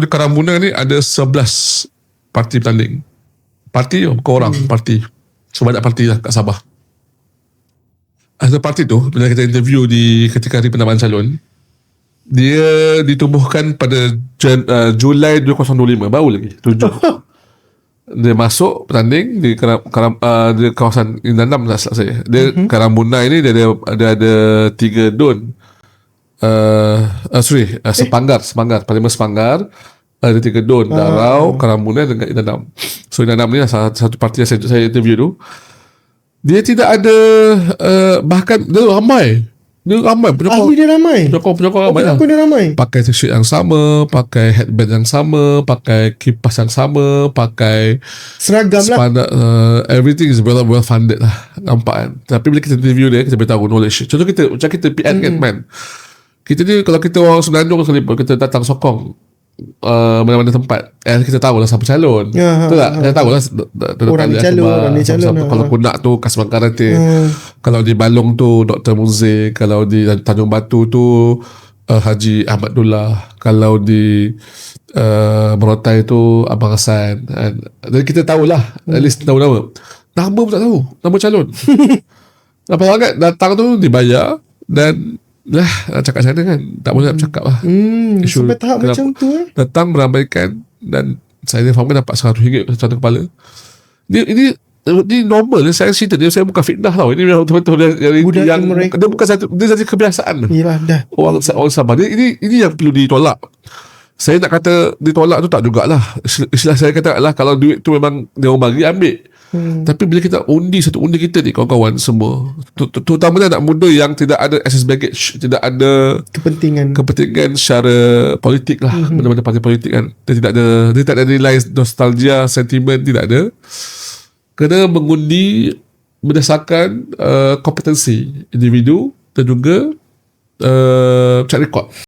Di Karambuna ni ada 11 parti bertanding. Parti bukan orang, hmm. parti. So banyak parti lah kat Sabah. Ada parti tu, bila kita interview di ketika hari penambahan calon, dia ditubuhkan pada Jan, uh, Julai 2025, baru lagi, 7. dia masuk bertanding di karam, karam, uh, di kawasan Indanam tak salah saya. Dia mm-hmm. Karambuna ini dia ada dia ada tiga don. Uh, uh, sorry, uh, Sepanggar, Sepanggar, Parlimen Sepanggar ada tiga don, ah. Darau, Karambuna dengan Indanam. So Indanam ni salah satu parti yang saya, saya interview tu. Dia tidak ada uh, bahkan dia ramai dia ramai penyokong. Ahli dia ramai. Penyokong-penyokong Oh, ramai lah. penyokong dia ramai. Pakai t-shirt yang sama, pakai headband yang sama, pakai kipas yang sama, pakai Seragam lah. Uh, everything is well well funded lah nampak kan tapi bila kita interview dia kita boleh tahu knowledge contoh kita macam kita PN kan man kita ni kalau kita orang Semenanjung sekalipun kita datang sokong uh, mana-mana tempat eh kita tahu lah siapa calon Ya, betul ha, tak kita tahu lah Orang ni calon, orang ni calon, ha, kalau ha. Punak tu Kasman Karate Hmm. kalau di Balong tu Dr. Muzik kalau di Tanjung Batu tu uh, Haji Ahmad Dullah kalau di uh, Merotai tu Abang Hassan kan. dan kita tahulah at least tahu nama nama pun tak tahu nama calon apa sangat datang tu dibayar dan lah cakap sana kan? Tak boleh nak bercakap lah. Hmm, Isu sampai tahap kenapa- macam tu eh. datang meramaikan dan saya informkan dapat RM100 satu kepala. Dia ini ini normal. Saya cerita dia saya bukan fitnah tau. Ini memang betul-betul yang, yang mereka. dia bukan satu dia satu kebiasaan. Yelah dah. orang orang Sabah dia, ini ini yang perlu ditolak. Saya nak kata ditolak tu tak jugalah. Istilah- istilah saya kata adalah kalau duit tu memang dia orang bagi ambil Hmm. Tapi bila kita undi satu undi kita ni kawan-kawan semua terutamanya anak muda yang tidak ada access baggage tidak ada Kepentingan. kepentingan secara politik lah mm-hmm. benda-benda parti politik kan dia tidak ada dia tak ada nilai nostalgia sentimen tidak ada kena mengundi berdasarkan uh, kompetensi individu dan juga uh, track record